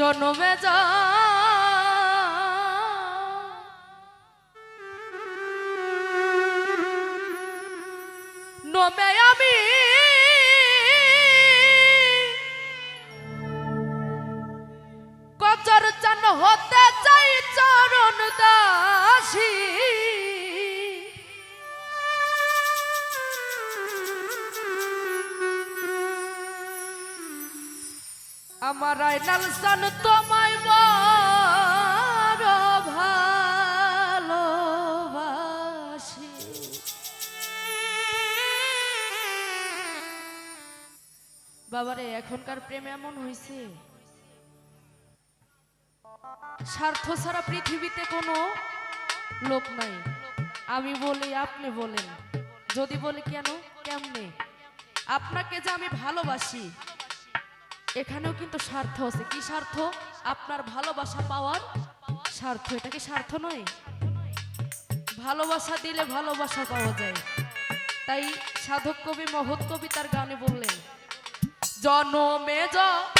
জনমে যা আমার আইনাল সান তোমায় বড় ভালোবাসি। বাবারে, এখনকার প্রেম এমন হয়েছে স্বার্থ ছাড়া পৃথিবীতে কোনো লোক নাই। আমি বলি, আপনি বলেন। যদি বলি কেন? কেমনে? আপনাকে যে আমি ভালোবাসি এখানেও কিন্তু স্বার্থ আছে। কি স্বার্থ? আপনার ভালোবাসা পাওয়ার স্বার্থ। এটা কি স্বার্থ নয়? ভালোবাসা দিলে ভালোবাসা পাওয়া যায়। তাই সাধক কবি মহৎ কবি তার গানে বললেন, জনমে জনমে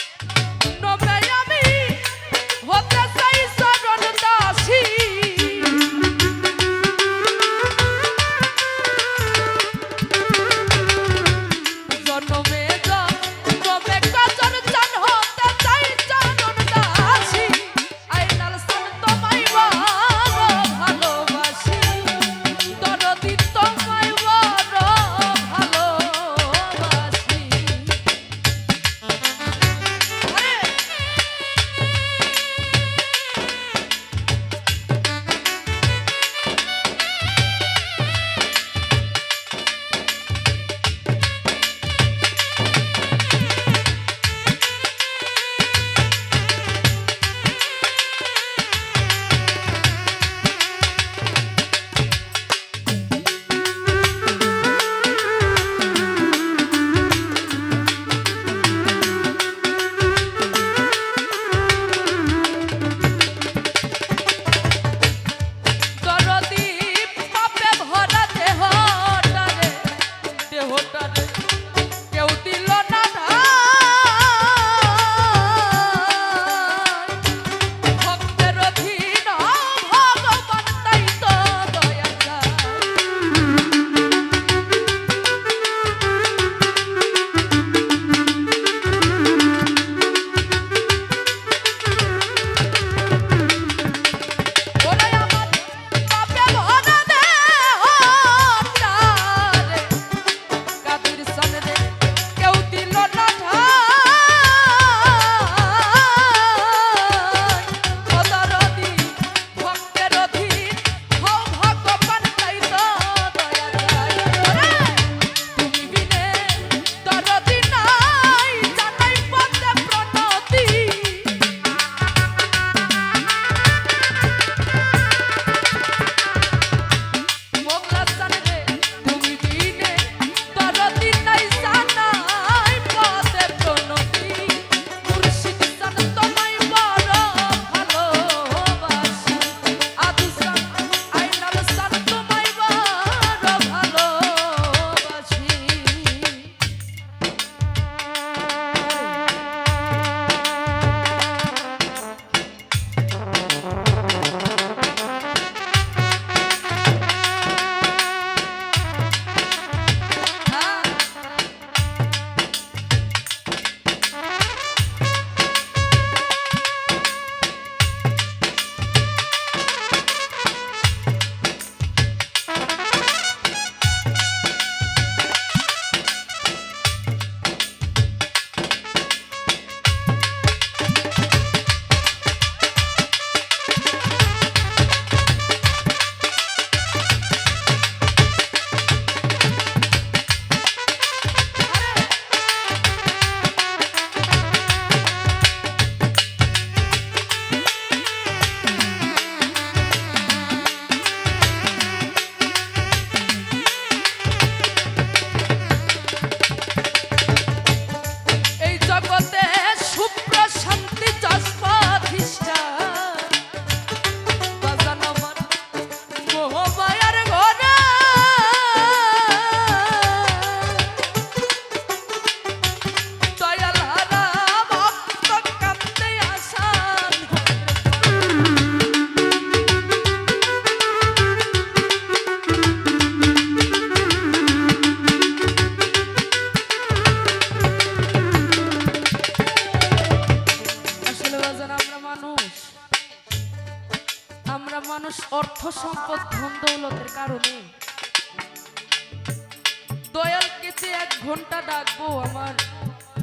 ঘণ্টা ডাকবো আমার।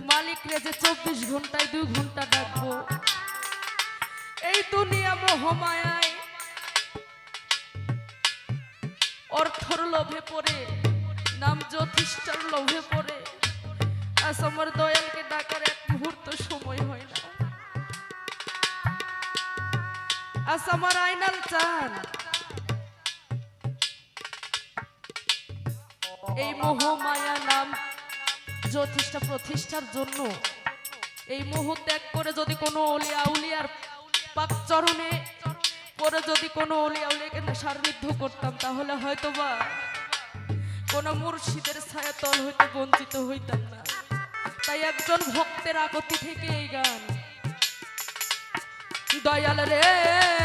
মালিকরে যে চব্বিশ ঘন্টায় দুই ঘণ্টা ডাকবো। এই দুনিয়া মোহমায়ায় অর্থর লোভে পড়ে, নাম জ্যোতিষ্ঠার লোভে পড়ে। আজ আমার দয়ালকে ডাকার এক মুহূর্ত সময় হয় না। আজ আমার আইনাল চান এই মোহ মায়া নাম জ্যোতিষটা প্রতিষ্ঠার জন্য। এই মোহ ত্যাগ করে যদি কোনো অলিয়া উলিয়ার পাক চরণে পরে যদি কোনো অলিয়া উলিয়াকে সান্নিধ্য করতাম, তাহলে হয়তো বা কোনো মুর্শিদের ছায়া তল হইতে বঞ্চিত হইতাম না। তাই একজন ভক্তের আগতি থেকে এই গান। দয়াল রে!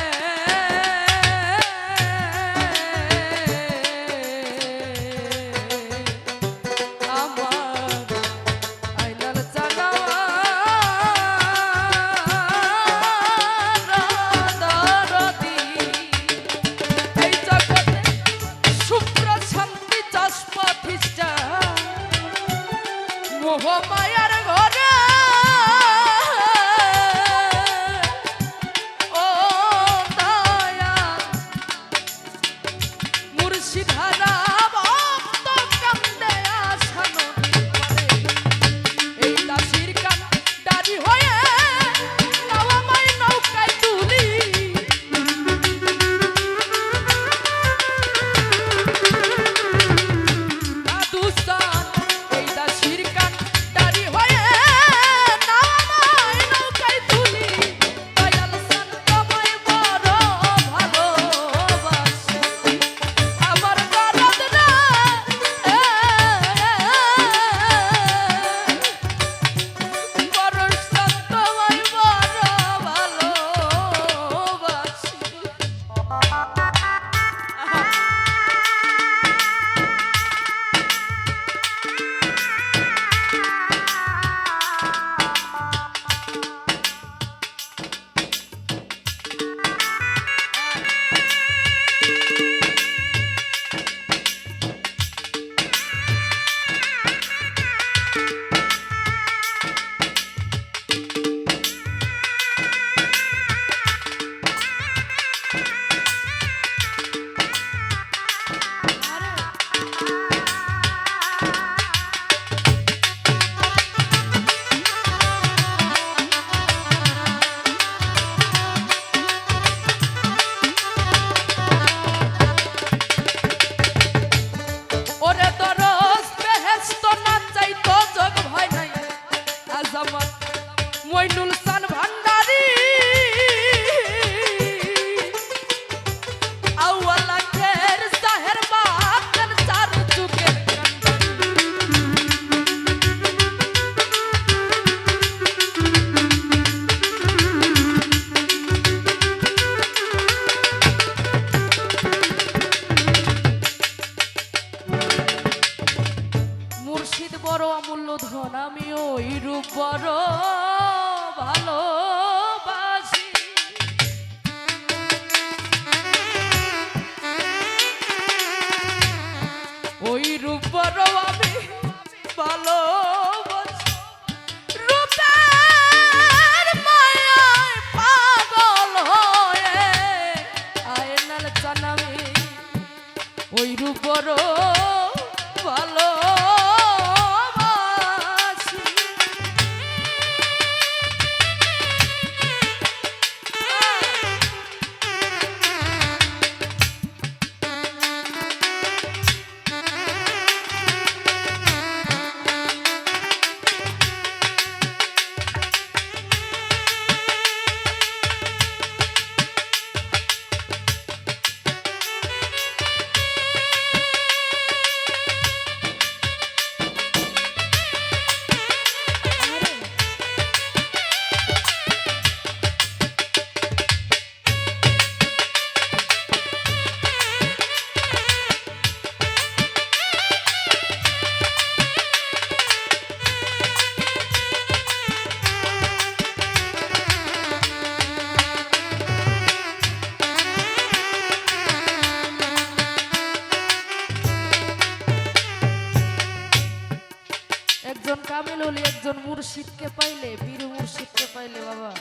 পাইলে, বীর মুর্শিদকে পাইলে, বাবা।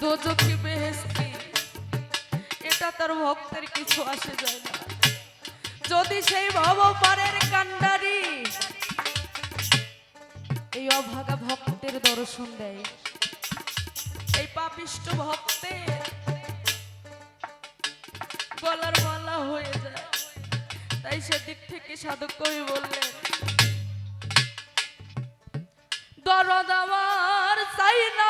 দোজকে বেহেস্তি? এটা তার ভক্তের কিছু আসে যায় না। যদি সেই ভব পারের কান্ডারি এই অভাগা ভক্তের দর্শন দেয়, এই পাপিষ্ট ভক্তের গলার মালা হয়ে যায়। তাই সেদিক থেকে সাধক কবি বললেন দরদ আমার চাই না